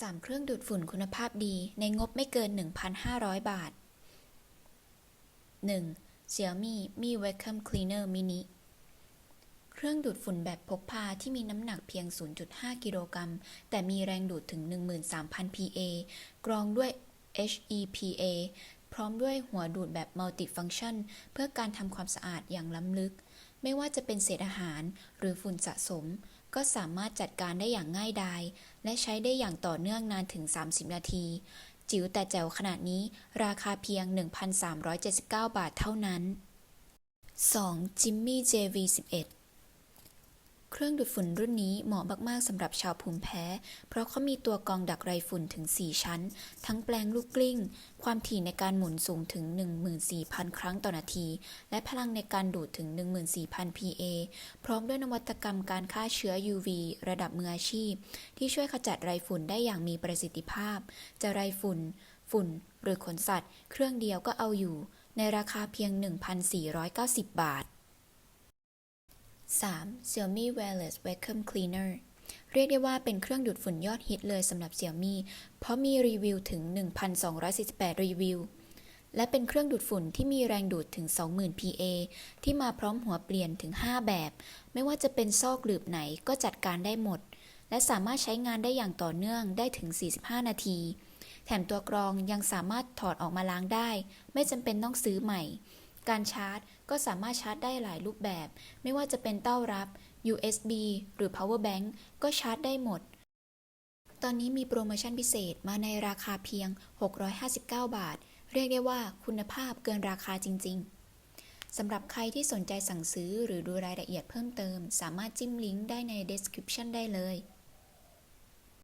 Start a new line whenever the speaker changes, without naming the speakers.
3 เครื่องดูดฝุ่นคุณภาพดีในงบไม่เกิน 1,500 บาท 1. Xiaomi Mi Vacuum Cleaner Mini เครื่องดูดฝุ่นแบบพกพาที่มีน้ำหนักเพียง 0.5 กิโลกรัม แต่มีแรงดูดถึง 13,000 PA กรองด้วย HEPA พร้อมด้วยหัวดูดแบบ Multi-Function เพื่อการทำความสะอาดอย่างล้ำลึก ไม่ว่าจะเป็นเศษอาหารหรือฝุ่นสะสม ก็สามารถจัดการได้อย่างง่ายดาย และใช้ได้อย่างต่อเนื่องนานถึง 30 นาที จิ๋วแต่แจ๋วขนาดนี้ราคาเพียง 1,379 บาทเท่านั้น 2. จิมมี่ JV11 เครื่องดูดฝุ่นรุ่นนี้เหมาะมากๆสำหรับชาวภูมิแพ้ เพราะเขามีตัวกองดักไรฝุ่นถึง 4 ชั้น ทั้งแปลงลูกกลิ้ง ความถี่ในการหมุนสูงถึง 14,000 ครั้งต่อนาที และพลังในการดูดถึง 14,000 PA พร้อมด้วยนวัตกรรมการฆ่าเชื้อ UV ระดับมืออาชีพ ที่ช่วยขจัดไรฝุ่นได้อย่างมีประสิทธิภาพ จะไรฝุ่น ฝุ่น หรือขนสัตว์ เครื่องเดียวก็เอาอยู่ ในราคาเพียง 1,490 บาท 3. Xiaomi Wireless Vacuum Cleaner เรียกได้ว่าเป็นเครื่องดูดฝุ่นยอดฮิตเลยสำหรับ Xiaomi เพราะมีรีวิวถึง 1,248 รีวิว และเป็นเครื่องดูดฝุ่นที่มีแรงดูดถึง 20,000 PA ที่มาพร้อมหัวเปลี่ยนถึง 5 แบบ ไม่ว่าจะเป็นซอกหลืบไหนก็จัดการได้หมด และสามารถใช้งานได้อย่างต่อเนื่องได้ถึง 45 นาที แถมตัวกรองยังสามารถถอดออกมาล้างได้ ไม่จำเป็นต้องซื้อใหม่ การชาร์จก็สามารถชาร์จได้หลายรูปแบบ ไม่ว่าจะเป็นเต้ารับ USB หรือ power bank ก็ชาร์จได้หมด ตอนนี้มีโปรโมชั่นพิเศษมาในราคาเพียง 659 บาท เรียกได้ว่าคุณภาพเกินราคาจริง ๆ สำหรับใครที่สนใจสั่งซื้อหรือดูรายละเอียดเพิ่มเติม สามารถจิ้มลิงก์ได้ใน description ได้เลย